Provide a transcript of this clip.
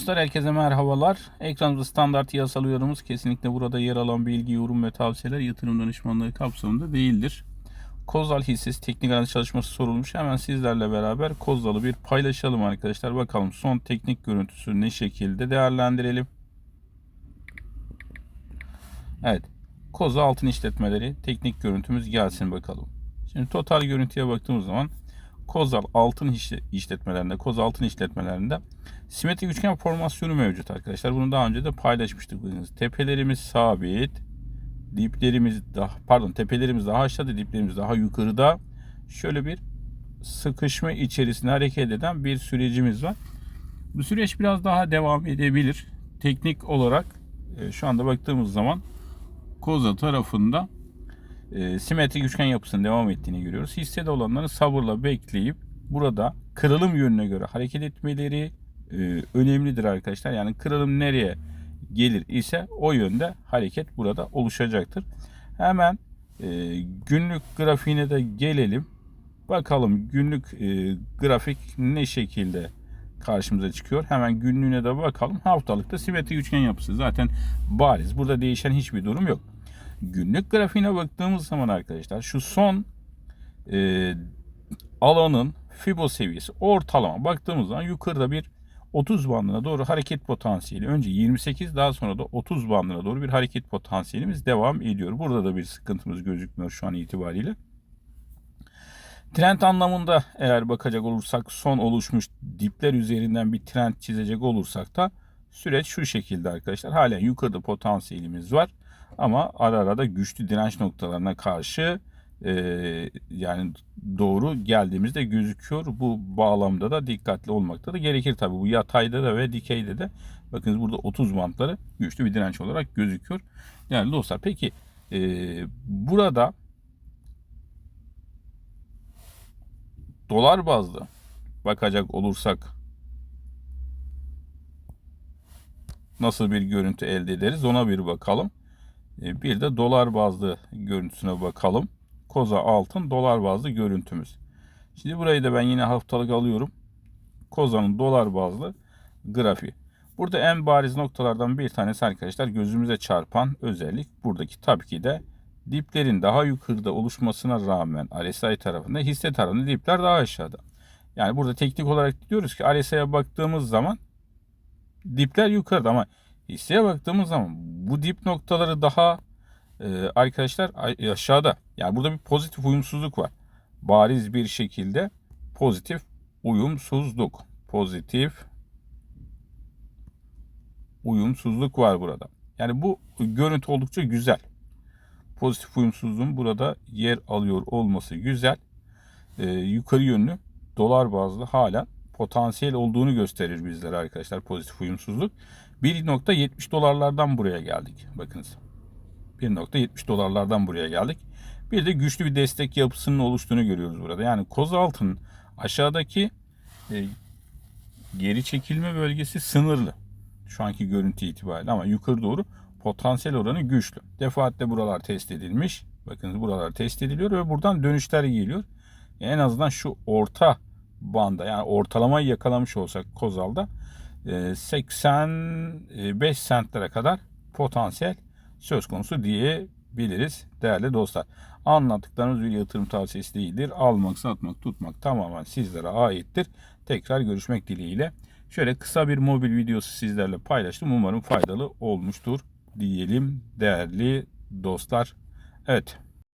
Dostlar herkese merhabalar. Ekranımızda standart yasal uyarımız kesinlikle burada yer alan bilgi, yorum ve tavsiyeler yatırım danışmanlığı kapsamında değildir. Kozal hissesi teknik analiz çalışması sorulmuş. Hemen sizlerle beraber Kozal'ı bir paylaşalım arkadaşlar. Bakalım son teknik görüntüsü ne şekilde değerlendirelim. Evet. Koza altın işletmeleri teknik görüntümüz gelsin bakalım. Şimdi total görüntüye baktığımız zaman Kozal altın işle- işletmelerinde, Koz altın işletmelerinde simetrik üçgen formasyonu mevcut arkadaşlar. Bunu daha önce de paylaşmıştık. Tepelerimiz sabit. Diplerimiz daha pardon tepelerimiz daha aşağıda, diplerimiz daha yukarıda. Şöyle bir sıkışma içerisinde hareket eden bir sürecimiz var. Bu süreç biraz daha devam edebilir. Teknik olarak e, şu anda baktığımız zaman Koza tarafında e, simetrik üçgen yapısının devam ettiğini görüyoruz. Hissede olanları sabırla bekleyip burada kırılım yönüne göre hareket etmeleri e, önemlidir arkadaşlar. Yani kırılım nereye gelir ise o yönde hareket burada oluşacaktır. Hemen e, günlük grafiğine de gelelim. Bakalım günlük e, grafik ne şekilde karşımıza çıkıyor. Hemen günlüğüne de bakalım. Haftalıkta simetrik üçgen yapısı zaten bariz. Burada değişen hiçbir durum yok. Günlük grafiğine baktığımız zaman arkadaşlar şu son e, alanın Fibo seviyesi ortalama baktığımız zaman yukarıda bir 30 bandına doğru hareket potansiyeli. Önce 28 daha sonra da 30 bandına doğru bir hareket potansiyelimiz devam ediyor. Burada da bir sıkıntımız gözükmüyor şu an itibariyle. Trend anlamında eğer bakacak olursak son oluşmuş dipler üzerinden bir trend çizecek olursak da süreç şu şekilde arkadaşlar. Halen yukarıda potansiyelimiz var ama ara ara da güçlü direnç noktalarına karşı e, yani doğru geldiğimizde gözüküyor. Bu bağlamda da dikkatli olmakta da gerekir tabi. Bu yatayda da ve dikeyde de bakınız burada 30 bantları güçlü bir direnç olarak gözüküyor. Yani dostlar peki e, burada dolar bazlı bakacak olursak nasıl bir görüntü elde ederiz ona bir bakalım. E, Bir de dolar bazlı görüntüsüne bakalım. Koza altın dolar bazlı görüntümüz. Şimdi burayı da ben yine haftalık alıyorum. Koza'nın dolar bazlı grafiği. Burada en bariz noktalardan bir tanesi arkadaşlar gözümüze çarpan özellik buradaki tabii ki de diplerin daha yukarıda oluşmasına rağmen RSI tarafında hisse tarafında dipler daha aşağıda. Yani burada teknik olarak diyoruz ki RSI'ye baktığımız zaman dipler yukarıda ama hisseye baktığımız zaman bu dip noktaları daha e, arkadaşlar a- aşağıda. Yani burada bir pozitif uyumsuzluk var. Bariz bir şekilde pozitif uyumsuzluk. Pozitif uyumsuzluk var burada. Yani bu görüntü oldukça güzel. Pozitif uyumsuzluğun burada yer alıyor olması güzel. Ee, yukarı yönlü dolar bazlı hala potansiyel olduğunu gösterir bizlere arkadaşlar pozitif uyumsuzluk. 1.70 dolarlardan buraya geldik. Bakınız. 1.70 dolarlardan buraya geldik. Bir de güçlü bir destek yapısının oluştuğunu görüyoruz burada. Yani koz altının aşağıdaki e, geri çekilme bölgesi sınırlı. Şu anki görüntü itibariyle ama yukarı doğru potansiyel oranı güçlü. Defaatle buralar test edilmiş. Bakınız buralar test ediliyor ve buradan dönüşler geliyor. En azından şu orta banda yani ortalamayı yakalamış olsak Kozal'da e, 85 sentlere kadar potansiyel söz konusu diyebiliriz değerli dostlar. Anlattıklarımız bir yatırım tavsiyesi değildir. Almak, satmak, tutmak tamamen sizlere aittir. Tekrar görüşmek dileğiyle. Şöyle kısa bir mobil videosu sizlerle paylaştım. Umarım faydalı olmuştur diyelim değerli dostlar. Evet